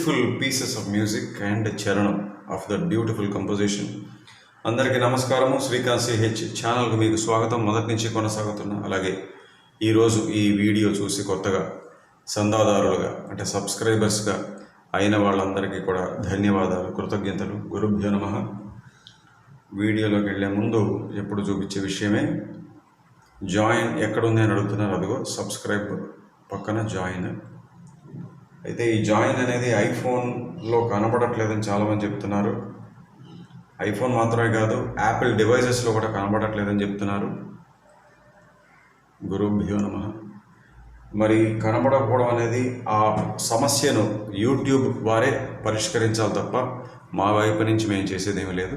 Beautiful pieces of music and చరణం of the beautiful composition అందరికీ నమస్కారము. శ్రీకాంత్ సిహెచ్ ఛానల్కి మీకు స్వాగతం. మొదటి నుంచి కొనసాగుతున్నా అలాగే ఈరోజు ఈ వీడియో చూసి కొత్తగా సందాదారులుగా అంటే సబ్స్క్రైబర్స్గా అయిన వాళ్ళందరికీ కూడా ధన్యవాదాలు కృతజ్ఞతలు. గురుభ్యో నమ. వీడియోలోకి వెళ్ళే ముందు ఎప్పుడు చూపించే విషయమే జాయిన్ ఎక్కడుంది అని అడుగుతున్నారు. అదిగో సబ్స్క్రైబ్ పక్కన జాయిన్. అయితే ఈ జాయిన్ అనేది ఐఫోన్లో కనబడట్లేదని చాలామంది చెప్తున్నారు. ఐఫోన్ మాత్రమే కాదు యాపిల్ డివైజెస్లో కూడా కనబడట్లేదని చెప్తున్నారు. గురుభ్యో నమ. మరి కనబడకపోవడం అనేది ఆ సమస్యను యూట్యూబ్ వారే పరిష్కరించాలి తప్ప మా వైపు నుంచి మేము చేసేది ఏమీ లేదు.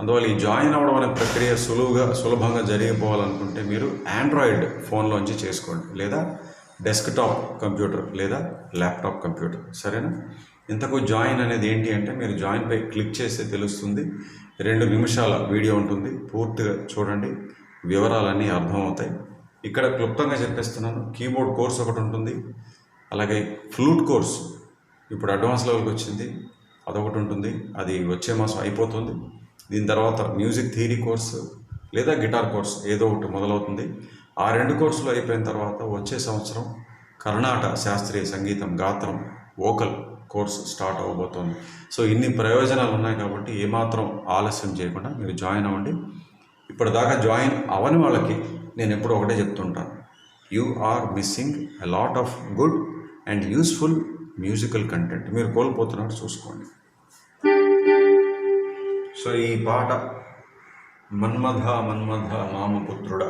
అందువల్ల ఈ జాయిన్ అవ్వడం అనే ప్రక్రియ సులువుగా సులభంగా జరిగిపోవాలనుకుంటే మీరు ఆండ్రాయిడ్ ఫోన్లోంచి చేసుకోండి. లేదా డెస్క్టాప్ కంప్యూటర్ లేదా ల్యాప్టాప్ కంప్యూటర్. సరేనా? ఇంతకు జాయిన్ అనేది ఏంటి అంటే మీరు జాయిన్పై క్లిక్ చేస్తే తెలుస్తుంది. రెండు నిమిషాల వీడియో ఉంటుంది. పూర్తిగా చూడండి. వివరాలన్నీ అర్థమవుతాయి. ఇక్కడ క్లుప్తంగా చెప్పేస్తున్నాను. కీబోర్డ్ కోర్స్ ఒకటి ఉంటుంది. అలాగే ఫ్లూట్ కోర్స్. ఇప్పుడు అడ్వాన్స్ లెవెల్కి వచ్చింది. అదొకటి ఉంటుంది. అది వచ్చే మాసం అయిపోతుంది. దీని తర్వాత మ్యూజిక్ థియరీ కోర్సు లేదా గిటార్ కోర్స్ ఏదో ఒకటి మొదలవుతుంది. ఆ రెండు కోర్సులు అయిపోయిన తర్వాత వచ్చే సంవత్సరం కర్ణాటక శాస్త్రీయ సంగీతం గాత్రం వోకల్ కోర్సు స్టార్ట్ అవ్వబోతోంది సో ఇన్ని ప్రయోజనాలు ఉన్నాయి కాబట్టి ఏమాత్రం ఆలస్యం చేయకుండా మీరు జాయిన్ అవ్వండి. ఇప్పటిదాకా జాయిన్ అవని వాళ్ళకి నేను ఎప్పుడు ఒకటే చెప్తుంటాను you are missing a lot of good and useful musical content. మీరు కోల్పోతున్నట్టు చూసుకోండి. సో ఈ పాట మన్మథ మన్మథ మామపుత్రుడ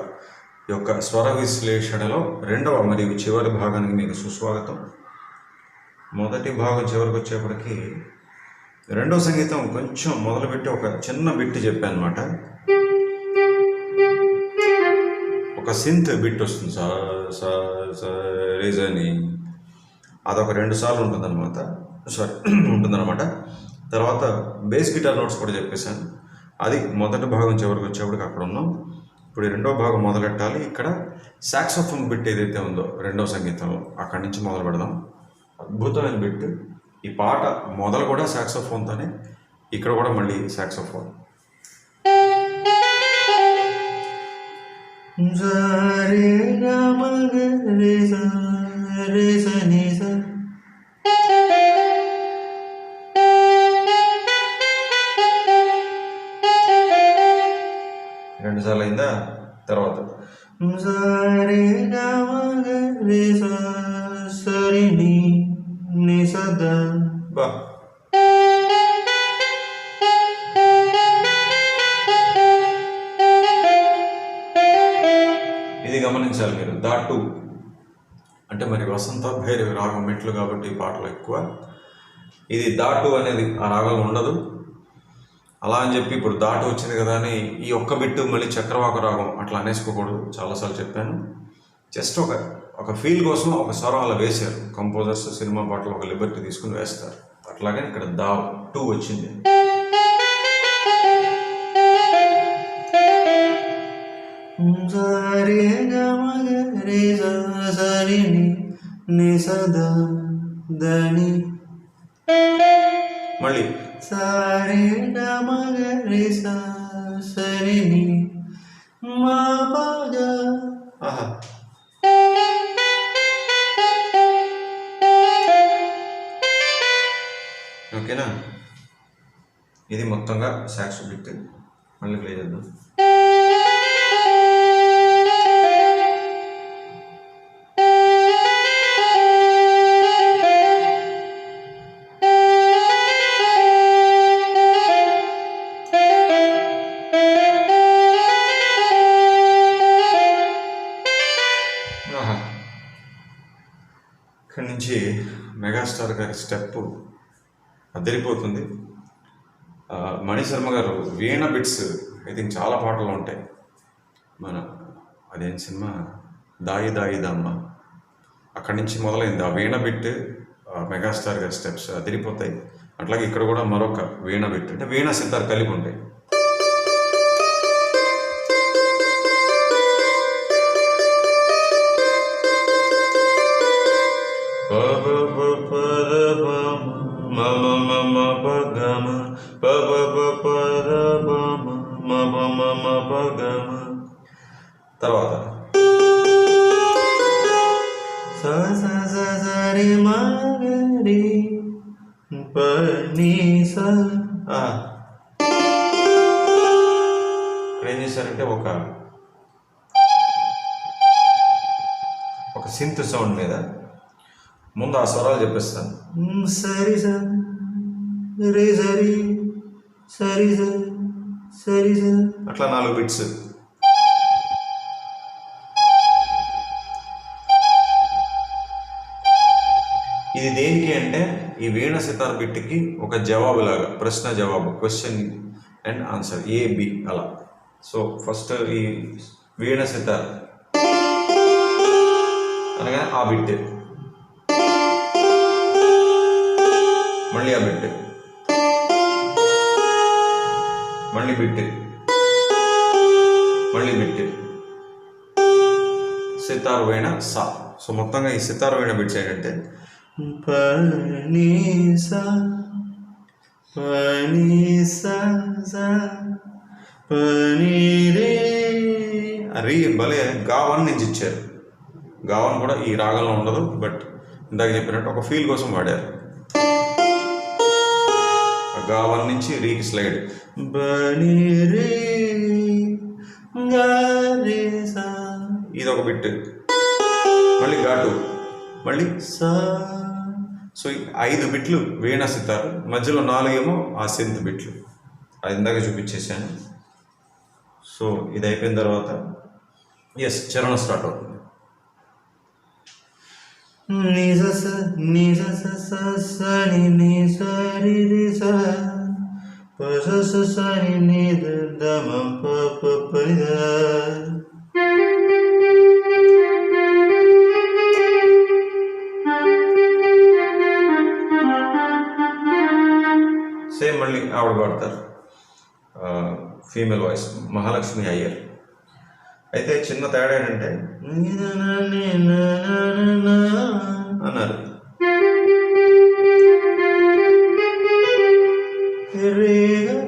యొక్క స్వర విశ్లేషణలో రెండవ మరియు చివరి భాగానికి మీకు సుస్వాగతం. మొదటి భాగం చివరికి వచ్చేప్పటికి రెండో సంగీతం కొంచెం మొదలుపెట్టి ఒక చిన్న బిట్ చెప్పానమాట. ఒక సింత్ బిట్ వస్తుంది. సా సా సా అని అదొక రెండు సార్లు ఉంటుందన్నమాట. సారీ ఉంటుందన్నమాట. తర్వాత బేస్ గిటార్ నోట్స్ కూడా చెప్పేశాను. అది మొదటి భాగం చివరికి వచ్చేప్పటికి అక్కడ ఉన్నాం. ఇప్పుడు రెండో భాగం మొదలెట్టాలి. ఇక్కడ సాక్సోఫోన్ బిట్ ఏదైతే ఉందో రెండో సంగీతంలో అక్కడి నుంచి మొదలు పెడదాం. అద్భుతమైన బిట్ ఈ పాట మొదలు కూడా సాక్సోఫోన్తోనే ఇక్కడ కూడా మళ్ళీ సాక్సోఫోన్ రే gama రెండు సార్లు అయిందా తర్వాత da బా. ఇది గమనించాలి మీరు. దాటు అంటే మరి వసంత భైరవి రాగం మెట్లు కాబట్టి పాటలు ఎక్కువ. ఇది దాటు అనేది ఆ రాగంలో ఉండదు. అలా అని చెప్పి ఇప్పుడు దాటు వచ్చింది కదా అని ఈ ఒక్క బిట్టు మళ్ళీ చక్రవాక రాగం అట్లా అనేసుకోకూడదు. చాలాసార్లు చెప్పాను. జస్ట్ ఒక ఒక ఫీల్ కోసం ఒక స్వరం అలా వేశారు. కంపోజర్స్ సినిమా పాటలు ఒక లిబర్టీ తీసుకుని వేస్తారు. అట్లాగే ఇక్కడ దా టూ వచ్చింది. మళ్ళీ Sare gama re sa sa ఆహా ఓకేనా ఇది మొత్తంగా సాక్స్ బిట్ మళ్ళీ ప్లే చేద్దాం. ఆహా. ఇక్కడి నుంచి మెగాస్టార్ గారి స్టెప్ అదిరిపోతుంది మణిశర్మ గారు వీణ బిట్స్ ఐ థింక్ చాలా పాటలు ఉంటాయి. మన అదేం సినిమా? దాయి దాయి దమ్మ. అక్కడి నుంచి మొదలైంది. ఆ వీణ బిట్ మెగాస్టార్ గారి స్టెప్స్ అదిరిపోతాయి అట్లాగే ఇక్కడ కూడా మరొక వీణ బిట్ అంటే వీణ సితార్ కలిపి ఉంటాయి. Mama, mama, ma ma pa స్వరాలు చెప్పేస్తాను. సరి సరి. సరి. సరి స అట్లా నాలుగు బిట్స్. ఇది దేనికి అంటే ఈ వీణ సితార్ బిట్కి ఒక జవాబులాగా ప్రశ్న జవాబు question and answer A B అలా. సో ఫస్ట్ ఈ వీణ సితార్. అనగా ఆ బిట్ మళ్ళీ ఆ బిట్ మళ్ళీ బిట్ మళ్ళీ బిట్ సితార్ వీణ సా. సో మొత్తంగా ఈ సితార్ వీణ బిట్స్ ఏంటంటే రీ భలే గావన్ నుంచి ఇచ్చారు. గావన్ కూడా ఈ రాగంలో ఉండదు బట్ ఇందాక చెప్పినట్టు ఒక ఫీల్ కోసం వాడారు. గా వన్ నుంచి రీకి స్లైడ్. ఇది ఒక బిట్ మళ్ళీ ఘాటు మళ్ళీ సా. సో ఐదు బిట్లు వీణ సితారు. మధ్యలో నాలుగేమో ఆ సెంత్ బిట్లు. అది ఇందాక చూపించేశాను. సో ఇది అయిపోయిన తర్వాత ఎస్ చరణ స్టార్ట్ అవుతుంది. ని స స ని స స స స ని ని స రి రి స ప స స స ని ని ద ద మ ప ప ప ని ద సేమ్ మళ్ళీ ఆవిడ పాడతారు ఫీమేల్ వాయిస్ మహాలక్ష్మి అయ్యర్ అయితే చిన్న తేడా ఏంటంటే ని అన్నారు రే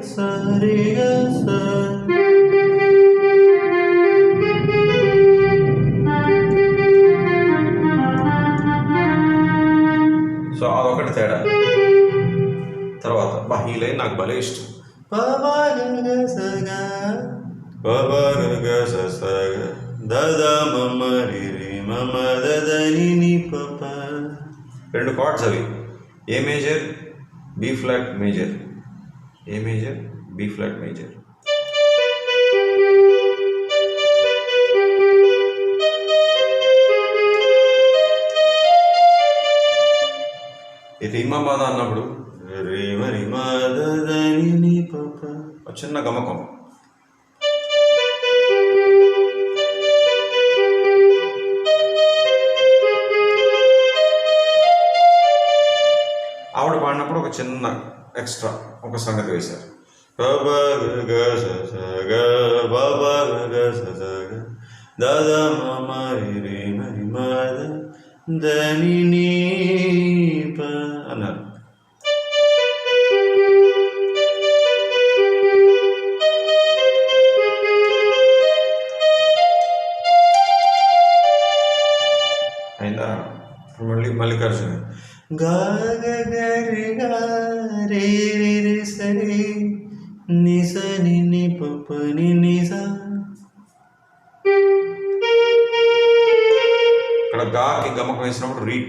స. రే సో అదొకటి తేడా. తర్వాత బా ఈ లైన్ నాకు భలే ఇష్టం. ప ప గ గ స స ద ద మ మ రి రి మ మ ద ద ని ని రెండు కార్డ్స్ అవి. A major B flat major A major B flat major ఇది ఈ బాధ అన్నప్పుడు రి మ రి మ ద ని ని ఒక చిన్న గమకం. సంగతి వేశారు ప ప గ గ స స గ ప ప గ గ స స గ ద ద మ మ రి రి మ రి మ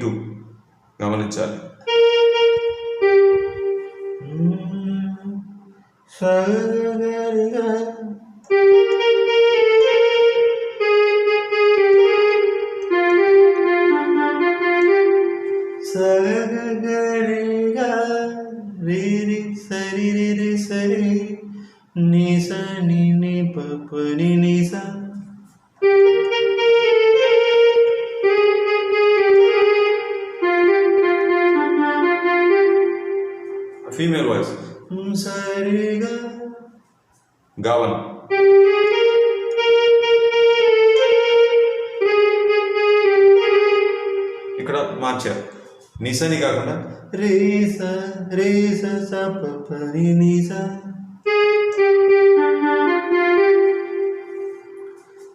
వేసినప్పుడు రీ టూ ఫీమేల్ వాయిస్ గావన్ ఇక్కడ మార్చారు. నిసని కాకుండా రే స రే స స ప ప రి ని స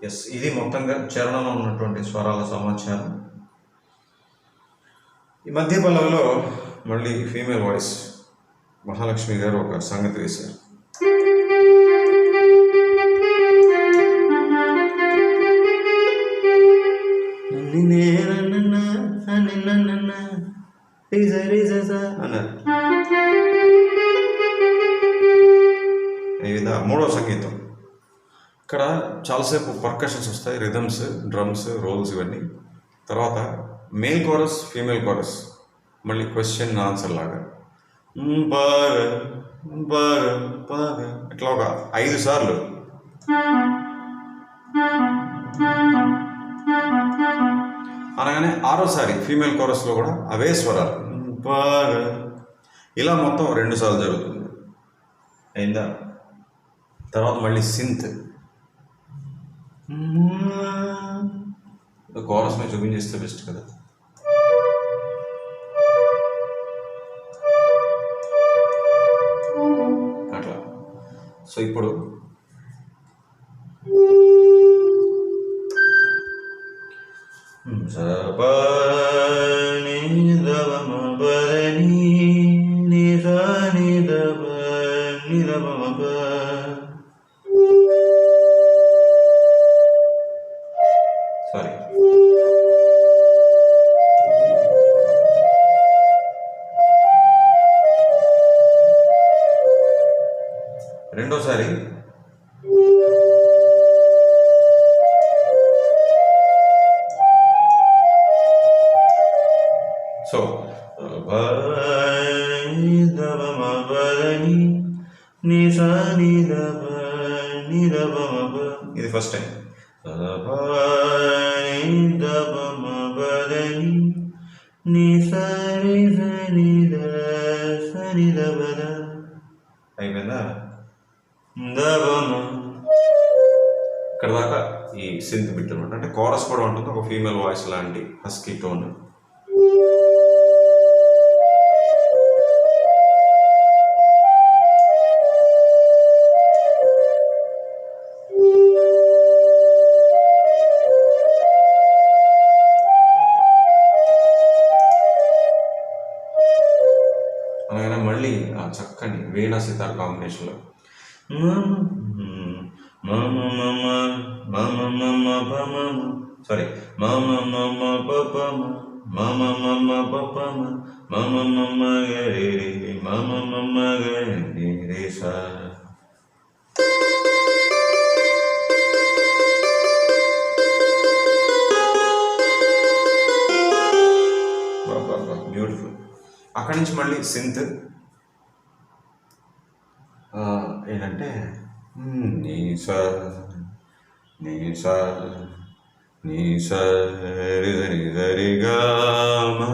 ఎస్ ఇది మొత్తంగా చరణంలో ఉన్నటువంటి స్వరాల సమాచారం. ఈ మధ్య పల్లవిలో మళ్ళీ ఫీమేల్ వాయిస్ మహాలక్ష్మి గారు ఒక సంగతి వేశారు. అన్నారు. ఈ విధంగా మూడో సంగీతం. ఇక్కడ చాలాసేపు పర్కషన్స్ వస్తాయి రిథమ్స్ డ్రమ్స్ రోల్స్ ఇవన్నీ. తర్వాత మేల్ కోరస్ ఫీమేల్ కోరస్ మళ్ళీ క్వశ్చన్ ఆన్సర్ లాగా. బాగ బాగ బాగ ఇట్లా ఒక ఐదు సార్లు. అనగానే ఆరోసారి ఫీమేల్ కోరస్లో కూడా అవే స్వరాలు. బాగ ఇలా మొత్తం రెండు సార్లు జరుగుతుంది. అయిందా? తర్వాత మళ్ళీ సింత్ కోరస్ మీద చూపించేస్తే బెస్ట్ కదా. సో ఇప్పుడు సపా ఫస్ట్ టైం ద ని ద అయిపోయిందా ఇక్కడ దాకా ఈ సింత్ బిట్ అనమాట. అంటే కోరస్ కూడా ఉంటుంది. ఒక ఫీమేల్ వాయిస్ లాంటి హస్కీ టోన్ వీణ సితార్ కాంబినేషన్లో. సారీ మమ మమ పపమ మమ మమ పపమ మమ మమ గరి మమ మమ గరి రే సా బ్యూటిఫుల్ అక్కడి నుంచి మళ్ళీ సింత్ ఏంటంటే మ్, నీ స నీ స నీ స రి స మా.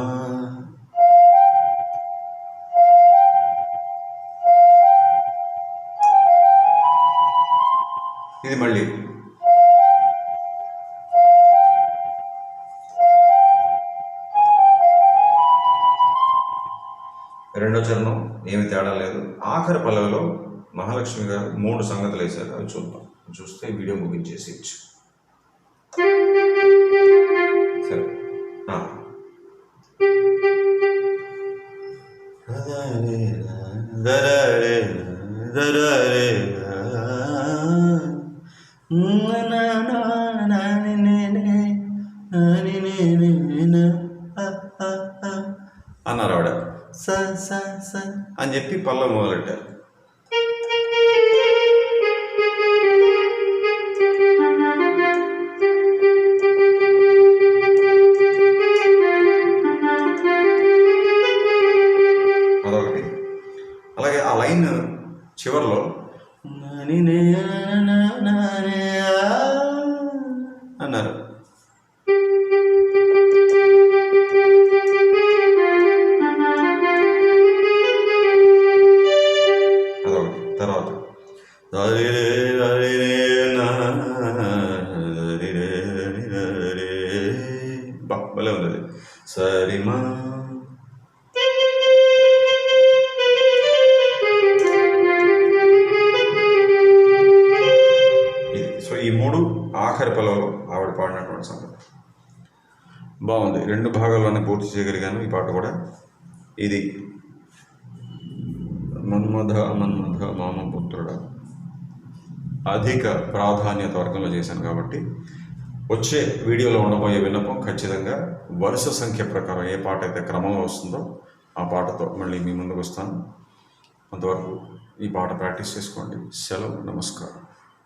అన్నారు ఆవిడ స స స అని చెప్పి పల్లవి మొదలెట్టారు ఆ లైన్ చివరిలో. అన్నారు. ఆఖరి పిల్లలు ఆవిడ పాడినటువంటి సంగతి. బాగుంది. రెండు భాగాల్లోనే పూర్తి చేయగలిగాను ఈ పాట కూడా. ఇది మన్మథ మన్మథ మామపుత్రుడ అధిక ప్రాధాన్యత వర్గంలో చేశాను కాబట్టి వచ్చే వీడియోలో ఉండబోయే విన్నపం ఖచ్చితంగా వరుస సంఖ్య ప్రకారం ఏ పాట అయితే క్రమంలో వస్తుందో ఆ పాటతో మళ్ళీ మీ ముందుకు వస్తాను. అంతవరకు ఈ పాట ప్రాక్టీస్ చేసుకోండి. సెలవు. నమస్కారం.